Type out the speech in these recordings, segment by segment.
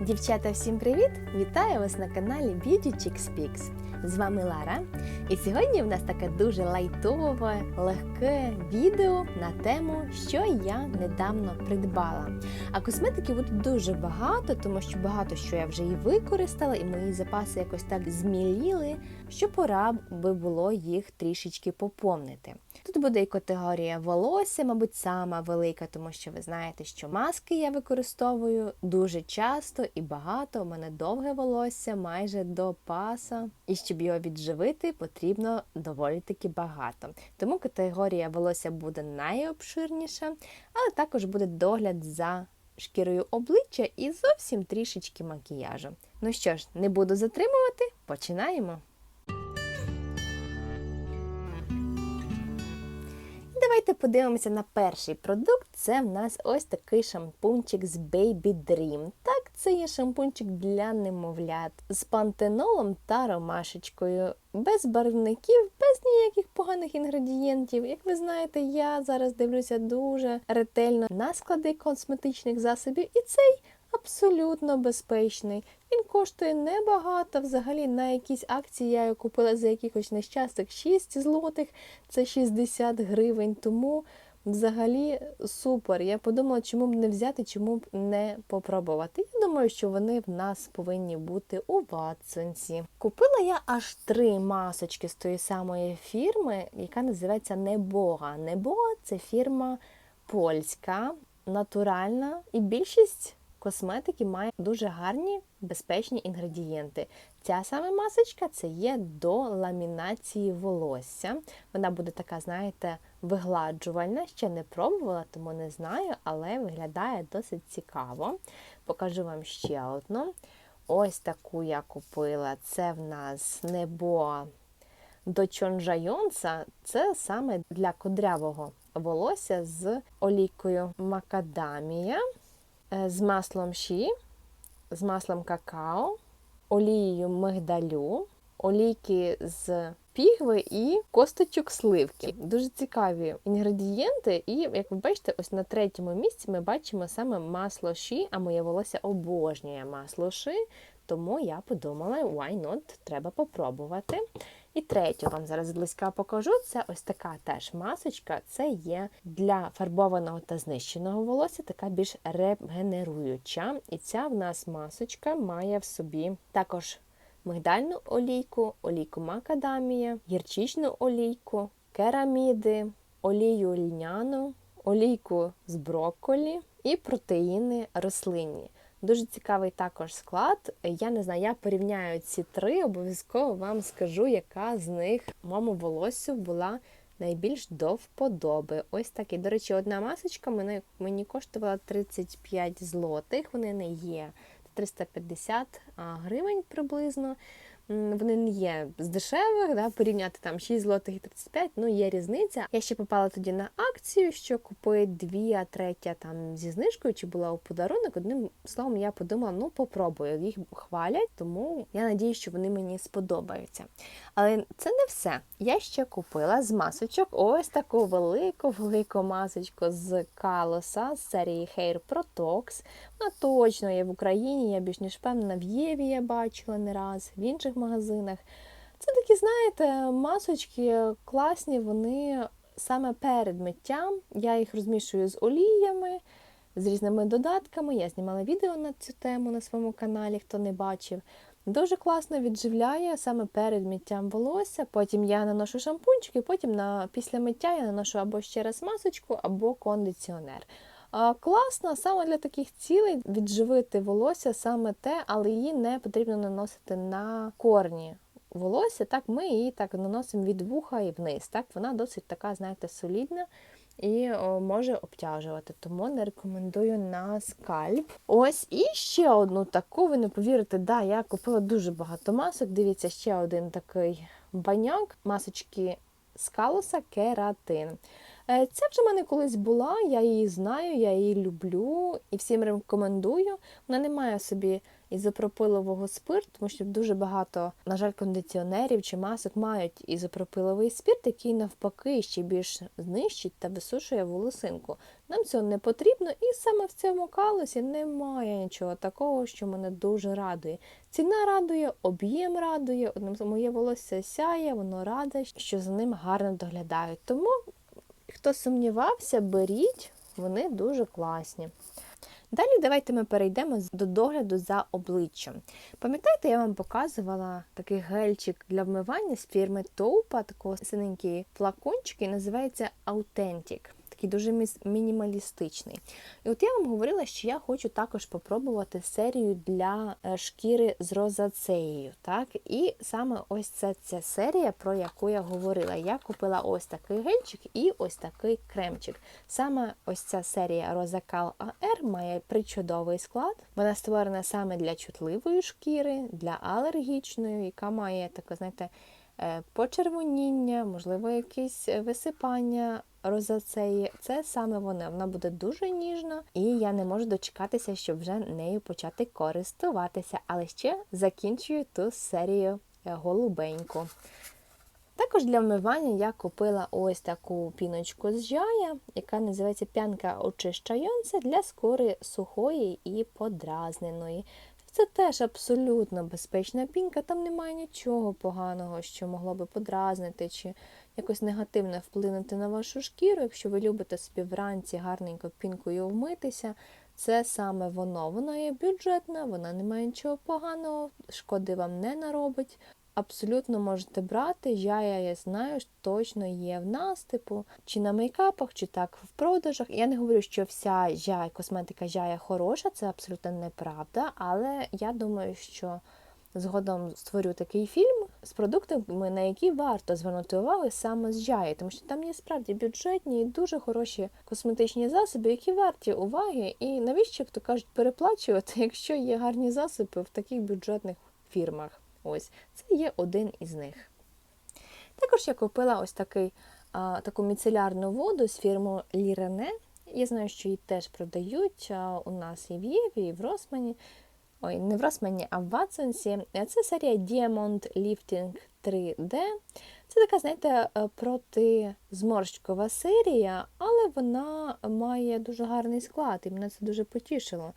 Дівчата, всім привіт! Вітаю вас на каналі Beauty Chicks Speaks. З вами Лара. І сьогодні в нас таке дуже лайтове, легке відео на тему, що я недавно придбала. А косметики буде дуже багато, тому що багато що я вже і використала, і мої запаси якось так зміліли, що пора би було їх трішечки поповнити. Тут буде і категорія волосся, мабуть, сама велика, тому що ви знаєте, що маски я використовую дуже часто і багато. У мене довге волосся майже до паса. І щоб його відживити, потрібно доволі таки багато. Тому категорія волосся буде найобширніша, але також буде догляд за шкірою обличчя і зовсім трішечки макіяжу. Ну що ж, не буду затримувати, починаємо. Давайте подивимося на перший продукт. Це в нас ось такий шампунчик з Baby Dream. Так, це є шампунчик для немовлят з пантенолом та ромашечкою, без барвників, без ніяких поганих інгредієнтів. Як ви знаєте, я зараз дивлюся дуже ретельно на склади косметичних засобів, і цей абсолютно безпечний. Він коштує небагато. Взагалі на якісь акції я його купила за якихось нещастих 6 злотих, це 60 гривень. Тому взагалі супер. Я подумала, чому б не взяти, чому б не попробувати. Я думаю, що вони в нас повинні бути у Ватсонсі. Купила я аж три масочки з тої самої фірми, яка називається Небога. Небога це фірма польська, натуральна і більшість косметики має дуже гарні безпечні інгредієнти. Ця саме масочка це є до ламінації волосся. Вона буде така, знаєте, вигладжувальна. Ще не пробувала, тому не знаю, але виглядає досить цікаво. Покажу вам ще одну. Ось таку я купила. Це в нас небо до Чонжайонса. Це саме для кудрявого волосся з олійкою макадамія з маслом ші, з маслом какао, олією мигдалю, олійки з пігви і косточок сливки. Дуже цікаві інгредієнти. І, як ви бачите, ось на третьому місці ми бачимо саме масло ші, а моє волосся обожнює масло ши. Тому я подумала, why not, треба попробувати. І третю вам зараз близька покажу. Це ось така теж масочка. Це є для фарбованого та знищеного волосся, така більш регенеруюча. І ця в нас масочка має в собі також мигдальну олійку, олійку макадамія, гірчичну олійку, кераміди, олію льняну, олійку з брокколі і протеїни рослинні. Дуже цікавий також склад. Я не знаю, я порівняю ці три, обов'язково вам скажу, яка з них моєму волоссю була найбільш до вподоби. Ось такий. До речі, одна масочка мені, мені коштувала 35 злотих, вони не є 350 гривень приблизно. Вони не є з дешевих, да, порівняти там 6 злотих і 35, ну є різниця. Я ще попала тоді на акцію, що купує дві, а третя там зі знижкою, чи була у подарунок. Одним словом, я подумала, ну попробую. Їх хвалять, тому я надію, що вони мені сподобаються. Але це не все. Я ще купила з масочок ось таку велику-велику масочку з калоса з серії Hair Protox. Вона точно є в Україні, я більш ніж певна, в Єві я бачила не раз, в інших магазинах. Це такі, знаєте, масочки класні, вони саме перед миттям. Я їх розмішую з оліями, з різними додатками. Я знімала відео на цю тему на своєму каналі, хто не бачив. Дуже класно відживляє саме перед миттям волосся. Потім я наношу шампунчик, і потім на, після миття я наношу або ще раз масочку, або кондиціонер. Класно саме для таких цілей відживити волосся саме те, але її не потрібно наносити на корні волосся. Так ми її так наносимо від вуха і вниз. Так Вона досить така, знаєте, солідна. І о, може обтяжувати, тому не рекомендую на скальп. Ось і ще одну таку, ви не повірите, да, я купила дуже багато масок. Дивіться, ще один такий баняк, масочки з калуса кератин. Е, Ця вже в мене колись була, я її знаю, я її люблю і всім рекомендую. Вона не має собі ізопропилового спирту, тому що дуже багато, на жаль, кондиціонерів чи масок мають ізопропиловий спирт, який навпаки ще більш знищить та висушує волосинку. Нам цього не потрібно, і саме в цьому калусі немає нічого такого, що мене дуже радує. Ціна радує, об'єм радує, одним моє волосся сяє, воно раде, що за ним гарно доглядають. Тому, хто сумнівався, беріть, вони дуже класні. Далі давайте ми перейдемо до догляду за обличчям. Пам'ятаєте, я вам показувала такий гельчик для вмивання з фірми Тоупа, такого синенький флакончик, і називається Authentic. Такий дуже мінімалістичний. І от я вам говорила, що я хочу також попробувати серію для е, шкіри з розацеєю. Так? І саме ось це ця серія, про яку я говорила. Я купила ось такий гельчик і ось такий кремчик. Саме ось ця серія Rosacal AR має причудовий склад. Вона створена саме для чутливої шкіри, для алергічної, яка має таке, знаєте, е, почервоніння, можливо, якісь висипання розацеї. Це саме вона. Вона буде дуже ніжна, і я не можу дочекатися, щоб вже нею почати користуватися. Але ще закінчую ту серію е, голубеньку. Також для вмивання я купила ось таку піночку з жая, яка називається п'янка очищайонця для скори сухої і подразненої. Це теж абсолютно безпечна пінка, там немає нічого поганого, що могло би подразнити чи якось негативно вплинути на вашу шкіру. Якщо ви любите собі вранці гарненько пінкою вмитися, це саме воно. Вона є бюджетна, вона не має нічого поганого, шкоди вам не наробить. Абсолютно можете брати, я, я знаю, що точно є в нас, типу, чи на мейкапах, чи так в продажах. Я не говорю, що вся жай, косметика жая хороша, це абсолютно неправда, але я думаю, що згодом створю такий фільм з продуктами, на які варто звернути увагу саме з жаї, тому що там є справді бюджетні і дуже хороші косметичні засоби, які варті уваги. І навіщо, як то кажуть, переплачувати, якщо є гарні засоби в таких бюджетних фірмах. Ось, це є один із них. Також я купила ось такий, а, таку міцелярну воду з фірми Лірене. Я знаю, що її теж продають а, у нас і в Єві, і в Росмані. Ой, не в Росмані, а в Ватсонсі. Це серія Diamond Lifting 3D. Це така, знаєте, протизморщкова серія, але вона має дуже гарний склад, і мене це дуже потішило.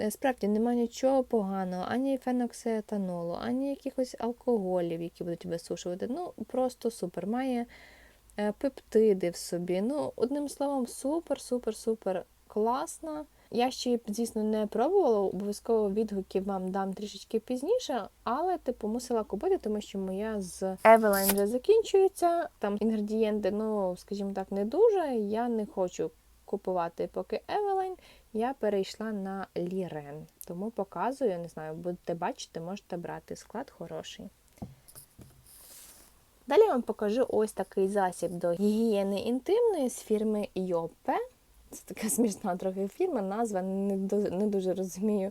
Е, справді немає нічого поганого, ані феноксиетанолу, ані якихось алкоголів, які будуть висушувати. Ну, просто супер. Має е, пептиди в собі. Ну, одним словом, супер-супер-супер класна. Я ще, звісно, не пробувала, обов'язково відгуки вам дам трішечки пізніше, але типу мусила купити, тому що моя з Eveline вже закінчується. Там інгредієнти, ну, скажімо так, не дуже. Я не хочу купувати поки Eveline я перейшла на Лірен. Тому показую, не знаю, будете бачити, можете брати склад хороший. Далі вам покажу ось такий засіб до гігієни інтимної з фірми Йопе. Це така смішна трохи фірма, назва, не дуже, розумію,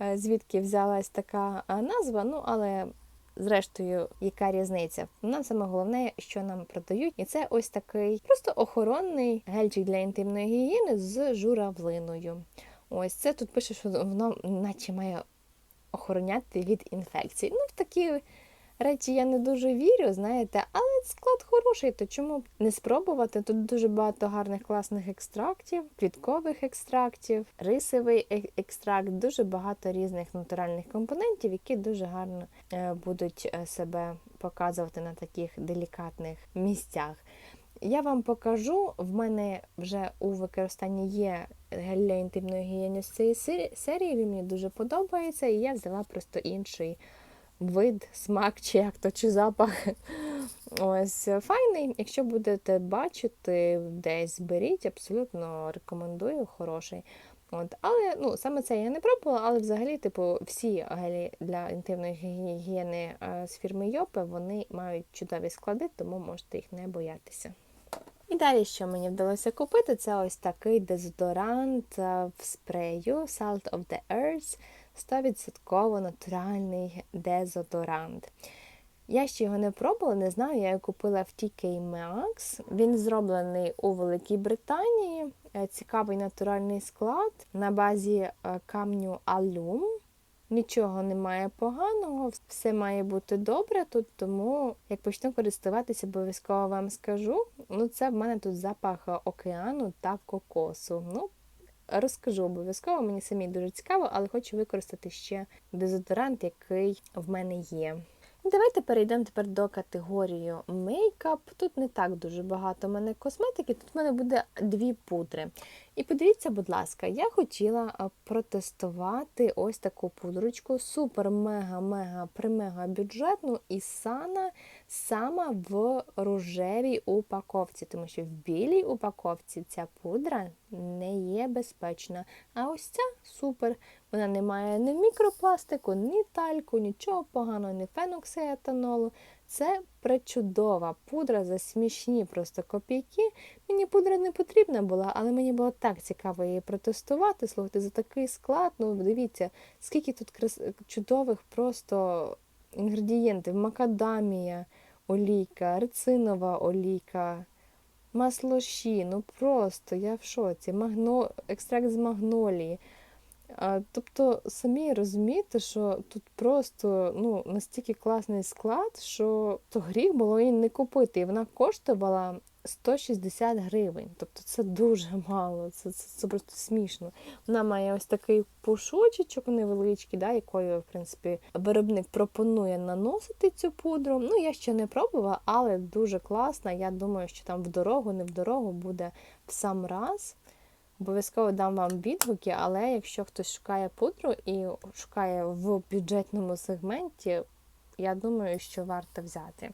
е, звідки взялась така е, назва, ну, але Зрештою, яка різниця? Нам саме головне, що нам продають, і це ось такий просто охоронний гельчик для інтимної гігієни з журавлиною. Ось це тут пише, що воно наче має охороняти від інфекцій. Ну, в такі речі я не дуже вірю, знаєте, але склад хороший, то чому б не спробувати? Тут дуже багато гарних класних екстрактів, квіткових екстрактів, рисовий е, екстракт, дуже багато різних натуральних компонентів, які дуже гарно е, будуть е, себе показувати на таких делікатних місцях. Я вам покажу, в мене вже у використанні є гель для інтимної гігієни з цієї серії, він мені дуже подобається, і я взяла просто інший вид, смак, чи як то, чи запах. Ось файний. Якщо будете бачити, десь беріть, абсолютно рекомендую, хороший. От, Але ну, саме це я не пробувала, але взагалі, типу, всі гелі для інтимної гігієни е, з фірми Йопе вони мають чудові склади, тому можете їх не боятися. І далі, що мені вдалося купити, це ось такий дезодорант е, в спрею Salt of the Earth. 100% натуральний дезодорант. Я ще його не пробувала, не знаю, я його купила в TK Maxx. Він зроблений у Великій Британії. Е, Цікавий натуральний склад на базі е, камню алюм. Нічого немає поганого, все має бути добре тут, тому як почну користуватися, обов'язково вам скажу. Ну, це в мене тут запах океану та кокосу. Ну, розкажу обов'язково, мені самі дуже цікаво, але хочу використати ще дезодорант, який в мене є. Давайте перейдемо тепер до категорії мейкап. Тут не так дуже багато в мене косметики, тут в мене буде дві пудри. І подивіться, будь ласка, я хотіла протестувати ось таку пудрочку, супер мега-мега примега бюджетну і сана саме в рожевій упаковці, тому що в білій упаковці ця пудра не є безпечна. А ось ця супер. Вона не має ні мікропластику, ні тальку, нічого поганого, ні феноксиетанолу. Це пречудова пудра за смішні просто копійки. Мені пудра не потрібна була, але мені було так цікаво її протестувати. Слухайте, за такий склад. Ну, дивіться, скільки тут крас... чудових просто інгредієнтів: макадамія, олійка, рецинова олійка. Масло щі, ну просто я в шоці. Магно... Екстракт з магнолії. А, Тобто, самі розумієте, що тут просто ну, настільки класний склад, що то гріх було її не купити. І вона коштувала 160 гривень. Тобто це дуже мало, це, це, це просто смішно. Вона має ось такий пушочечок невеличкий, да, якою, в принципі, виробник пропонує наносити цю пудру. Ну, я ще не пробувала, але дуже класна. Я думаю, що там в дорогу, не в дорогу буде в сам раз. Обов'язково дам вам відгуки, але якщо хтось шукає пудру і шукає в бюджетному сегменті, я думаю, що варто взяти.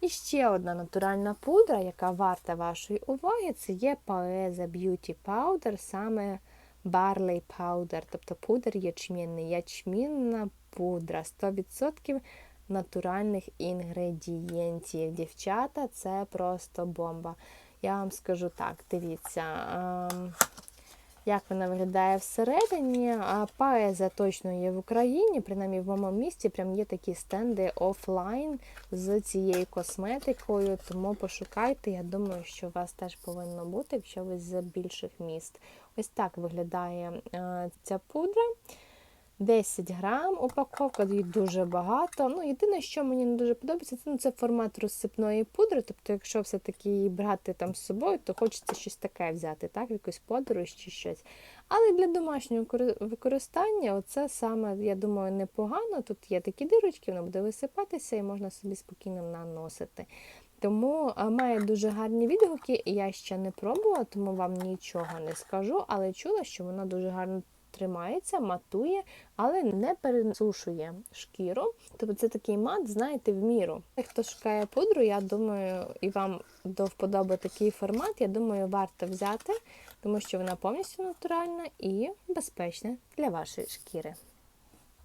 І ще одна натуральна пудра, яка варта вашої уваги, це є Paesa Beauty Powder, саме Barley Powder, тобто пудр ячмінний, ячмінна пудра, 100% натуральних інгредієнтів. Дівчата, це просто бомба. Я вам скажу так, дивіться, ем, як вона виглядає всередині. Паеза точно є в Україні, принаймні в моєму місті прям є такі стенди офлайн з цією косметикою, тому пошукайте. Я думаю, що у вас теж повинно бути, якщо ви з більших міст. Ось так виглядає е, ця пудра. 10 грам упаковка, її дуже багато. Ну, Єдине, що мені не дуже подобається, це, ну, це формат розсипної пудри. Тобто, якщо все-таки її брати там з собою, то хочеться щось таке взяти, так, якусь подорож чи щось. Але для домашнього використання це саме, я думаю, непогано. Тут є такі дирочки, воно буде висипатися і можна собі спокійно наносити. Тому має дуже гарні відгуки, я ще не пробувала, тому вам нічого не скажу, але чула, що вона дуже гарно тримається, матує, але не пересушує шкіру. Тобто це такий мат, знаєте, в міру. Хто шукає пудру, я думаю, і вам до вподоби такий формат, я думаю, варто взяти, тому що вона повністю натуральна і безпечна для вашої шкіри.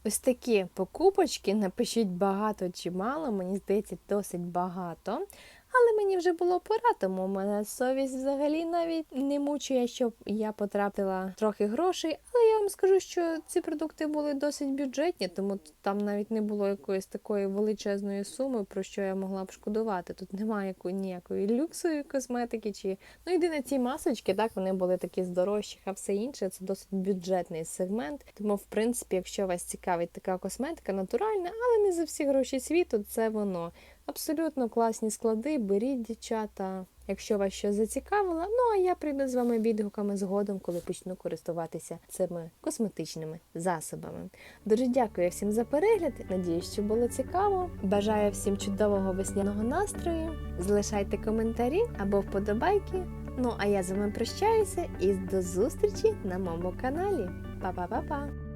Ось такі покупочки, напишіть багато чи мало, мені здається, досить багато. Але мені вже було пора, тому мене совість взагалі навіть не мучує, щоб я потрапила трохи грошей. Але я вам скажу, що ці продукти були досить бюджетні, тому там навіть не було якоїсь такої величезної суми, про що я могла б шкодувати. Тут немає ніякої люксової косметики. чи Ну, єдине, ці масочки, так, вони були такі з дорожчих, а все інше це досить бюджетний сегмент. Тому, в принципі, якщо вас цікавить така косметика, натуральна, але не за всі гроші світу, це воно. Абсолютно класні склади, беріть дівчата, якщо вас щось зацікавило. Ну а я прийду з вами відгуками згодом, коли почну користуватися цими косметичними засобами. Дуже дякую всім за перегляд. Надіюсь, що було цікаво. Бажаю всім чудового весняного настрою. Залишайте коментарі або вподобайки. Ну а я з вами прощаюся і до зустрічі на моєму каналі. Па-па-па-па!